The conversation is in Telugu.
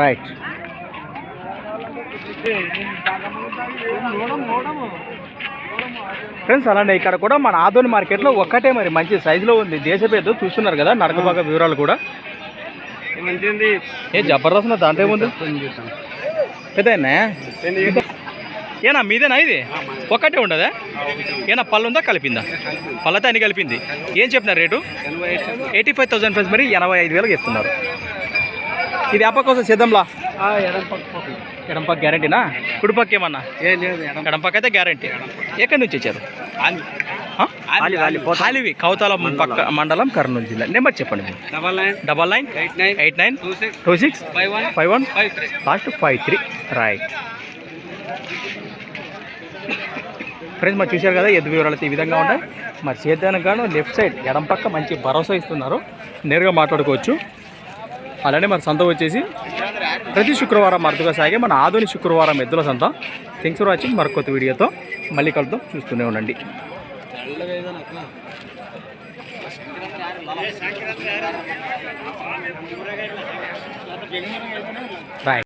రైట్ ఫ్రెండ్స్ అలానే ఇక్కడ కూడా మన ఆదోని మార్కెట్లో ఒక్కటే మరి మంచి సైజులో ఉంది. దేశ పేరు చూస్తున్నారు కదా నడక బాగా వివరాలు కూడా. ఏ జబర్దస్త్ దాంట్లో ఏముంది? పెద్ద ఏనా మీదేనా ఇది? ఒక్కటే ఉండదా? ఏనా పళ్ళు ఉందా కలిపిందా? పళ్ళతో అన్ని కలిపింది? ఏం చెప్పినారు rate? Eighty five thousand friends మరి ఎనభై ఐదు వేలకు చెప్తున్నారు. ఇది అప్ప కోసం సిద్ధంలా? ఎడం పక్క గ్యారంటీనా? కుడి పక్క ఏమన్నా ఎడం పక్క అయితే గ్యారంటీ. ఎక్కడి నుంచి వచ్చారు? హాలివి కౌతాల పక్క మండలం కర్నూలు జిల్లా. నెంబర్ చెప్పండి double nine. Double nine eight nine. Eight nine two six. Two six five one. Five one. Five three. Last five three. Right. Friends మరి చూశారు కదా ఎద్దు వివరాలు అయితే ఈ విధంగా ఉంటాయి మరి చేద్దానికి గాను లెఫ్ట్ సైడ్ ఎడం పక్క మంచి భరోసా ఇస్తున్నారు. నేరుగా మాట్లాడుకోవచ్చు. అలానే మరి సంత వచ్చేసి ప్రతి శుక్రవారం అరుదుగా సాగే మన ఆధునిక శుక్రవారం ఎద్దుల సంత. థింగ్స్ ఫర్ వాచింగ్ మరొక కొత్త వీడియోతో మళ్ళీ కలుద్దాం. చూస్తూనే ఉండండి. బాయ్